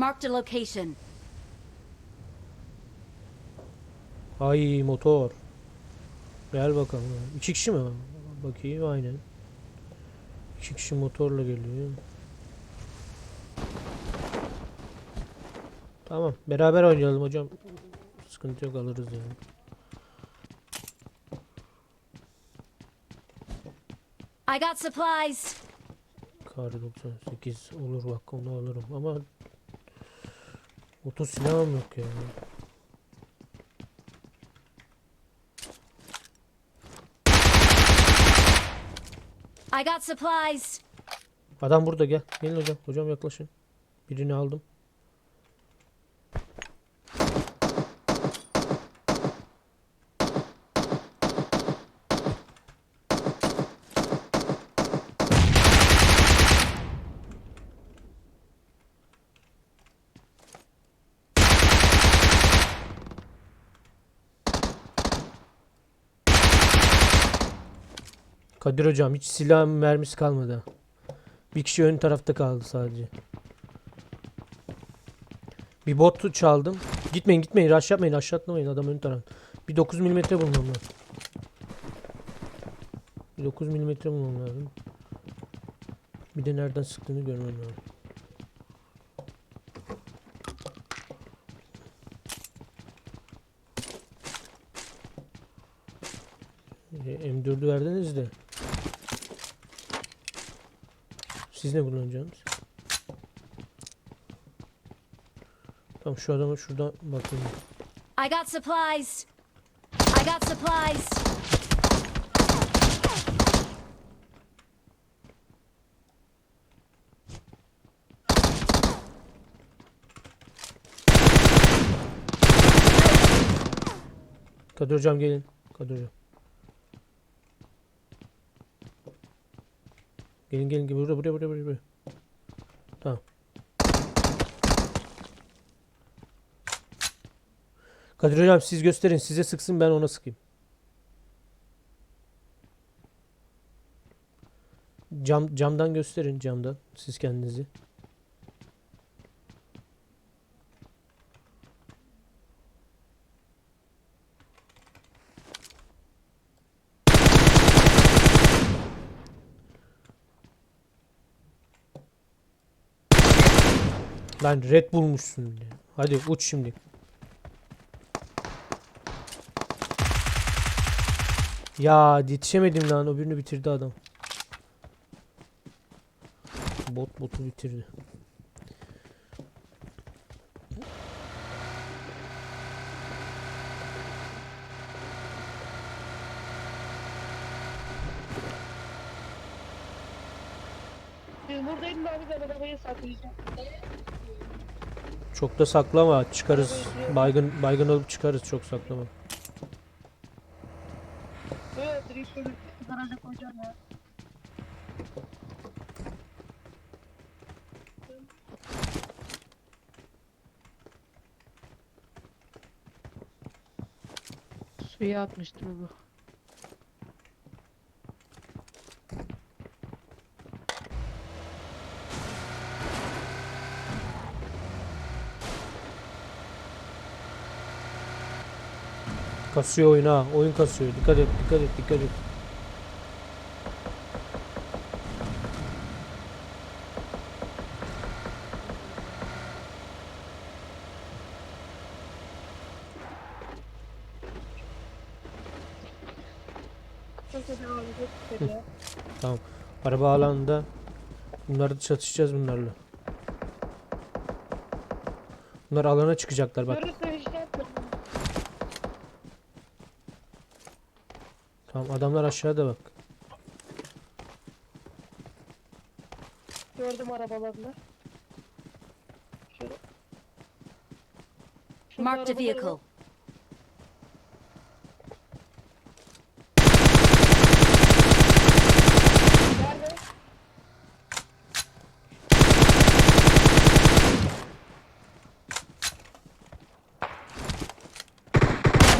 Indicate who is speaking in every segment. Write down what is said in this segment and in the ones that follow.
Speaker 1: Marked a location.
Speaker 2: Ay motor. Gel bakalım. İki kişi mi? Bakayım aynen. İki kişi motorla geliyor. Tamam. Beraber oynayalım hocam. Sıkıntı yok alırız yani.
Speaker 1: I got supplies.
Speaker 2: Kar 98 olur bak onu alırım ama 30 silahım yok ya.
Speaker 1: I got supplies.
Speaker 2: Adam burada gel. Gelin hocam. Hocam yaklaşın. Birini aldım. Kadir hocam hiç silah mermisi kalmadı. Bir kişi ön tarafta kaldı sadece. Bir bot çaldım. Gitmeyin gitmeyin rush yapmayın rush atlamayın adam ön taraf. Bir 9 milimetre bulmam lazım. Bir 9 milimetre bulmam lazım. Bir de nereden sıktığını görmem lazım. Siz ne kullanacaksınız? Tamam şu adamı şuradan bakayım.
Speaker 1: I got supplies. I got supplies.
Speaker 2: Kadir hocam gelin. Kadir hocam. Gelin gelin gelin buraya buraya buraya buraya. Tamam. Kadir hocam siz gösterin size sıksın ben ona sıkayım. Cam camdan gösterin camdan siz kendinizi. Lan red bulmuşsun. Hadi uç şimdi. Ya yetişemedim lan. O birini bitirdi adam. Bot botu bitirdi.
Speaker 3: Biz buradayım abi ben arabayı saklayacağım.
Speaker 2: Çok da saklama. Çıkarız. Baygın baygın olup çıkarız. Çok saklama.
Speaker 3: Garaja.
Speaker 4: Suya atmıştır bu.
Speaker 2: Kasıyor oyun ha. Oyun kasıyor. Dikkat et, dikkat et, dikkat et. Tamam. Araba alanında bunları çatışacağız bunlarla. Bunlar alana çıkacaklar bak. Tamam adamlar aşağıda bak.
Speaker 3: Gördüm arabalarını. Şöyle. Şurada
Speaker 1: Marked a vehicle.
Speaker 3: Nerede?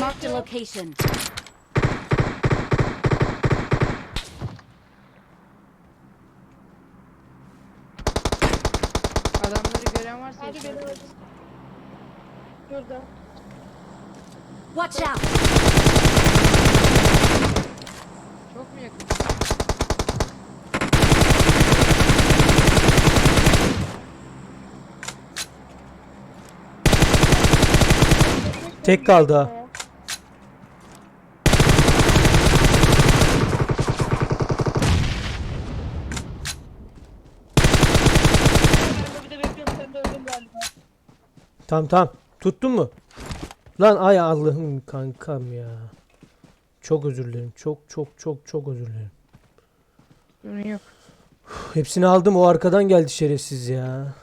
Speaker 1: Marked a location.
Speaker 4: Adamları gören varsa işaret
Speaker 3: beni
Speaker 4: etsin.
Speaker 3: Şurada.
Speaker 1: Watch out!
Speaker 4: Çok mu yakın?
Speaker 2: Tek kaldı ha.
Speaker 3: Ben de bir de bekliyorum sen de öldün galiba.
Speaker 2: Tamam tamam. Tuttun mu? Lan ay Allah'ım kankam ya. Çok özür dilerim. Çok çok çok çok özür dilerim.
Speaker 4: Sorun yok.
Speaker 2: Hepsini aldım o arkadan geldi şerefsiz ya.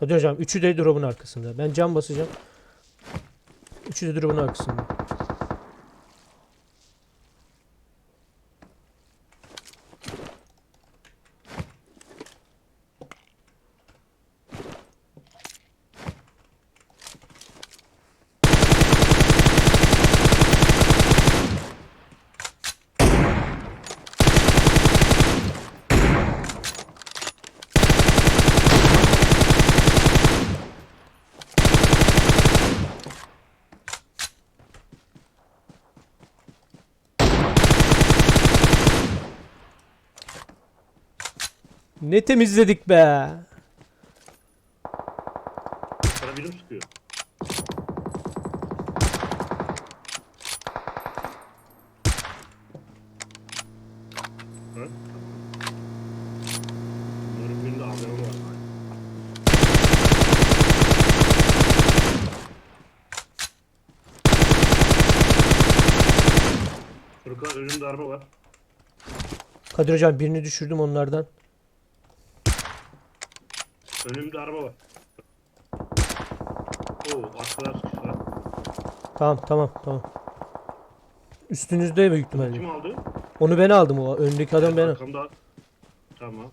Speaker 2: Kadir hocam üçü de drop'un arkasında. Ben cam basacağım. Üçü de drop'un arkasında. Ne temizledik be.
Speaker 5: Sana birim sıkıyor. Ha? Bunların birinde AVM var. Furkan önümde araba var.
Speaker 2: Kadir hocam birini düşürdüm onlardan.
Speaker 5: Önümde araba var. Oo, arkalar sıkıştılar.
Speaker 2: Tamam tamam tamam. Üstünüzde büyük ihtimalle.
Speaker 5: Kim aldı?
Speaker 2: Onu ben aldım o. Öndeki adam ben aldım.
Speaker 5: Arkamda. Tamam.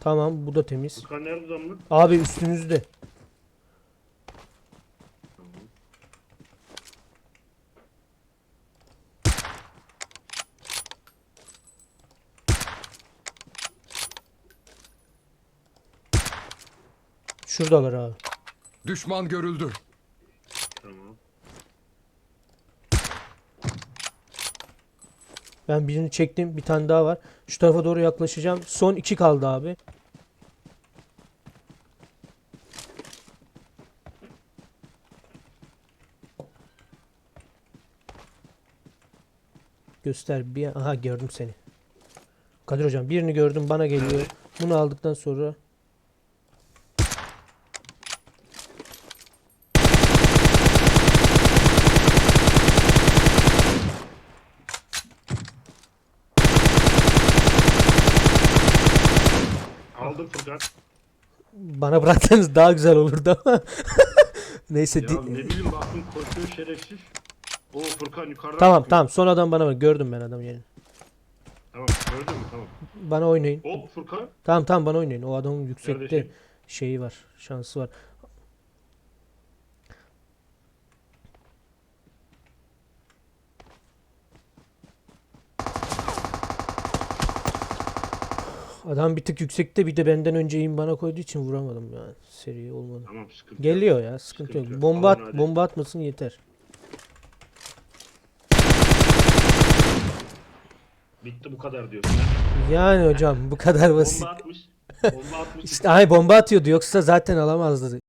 Speaker 2: Tamam bu da temiz.
Speaker 5: Furkan nerede?
Speaker 2: Abi üstünüzde. Şuradalar abi.
Speaker 6: Düşman görüldü.
Speaker 5: Tamam.
Speaker 2: Ben birini çektim. Bir tane daha var. Şu tarafa doğru yaklaşacağım. Son iki kaldı abi. Göster bir. Aha gördüm seni. Kadir hocam birini gördüm bana geliyor. Bunu aldıktan sonra
Speaker 5: Furkan.
Speaker 2: bana bıraksanız daha güzel olurdu ama. Neyse.
Speaker 5: Ya ne bileyim baktım koşuyor şerefsiz. O Furkan yukarıdan
Speaker 2: Tamam
Speaker 5: bakıyor.
Speaker 2: tamam son adam bana bak. Gördüm ben adam yerini.
Speaker 5: Tamam gördün mü tamam.
Speaker 2: Bana oynayın.
Speaker 5: Hop Furkan.
Speaker 2: Tamam tamam bana oynayın. O adamın yüksekte
Speaker 5: Kardeşim.
Speaker 2: şeyi var. Şansı var. Adam bir tık yüksekte bir de benden önce eğim bana koyduğu için vuramadım yani. Seri olmadı.
Speaker 5: Tamam sıkıntı yok.
Speaker 2: Geliyor ya sıkıntı
Speaker 5: Sıkıntı
Speaker 2: yok.
Speaker 5: yok.
Speaker 2: Bomba at,
Speaker 5: hadi.
Speaker 2: bomba atmasın yeter.
Speaker 5: Bitti bu kadar diyorsun.
Speaker 2: Yani hocam bu kadar basit.
Speaker 5: Bomba atmış. Bomba atmış.
Speaker 2: İşte ay bomba atıyordu yoksa zaten alamazdı.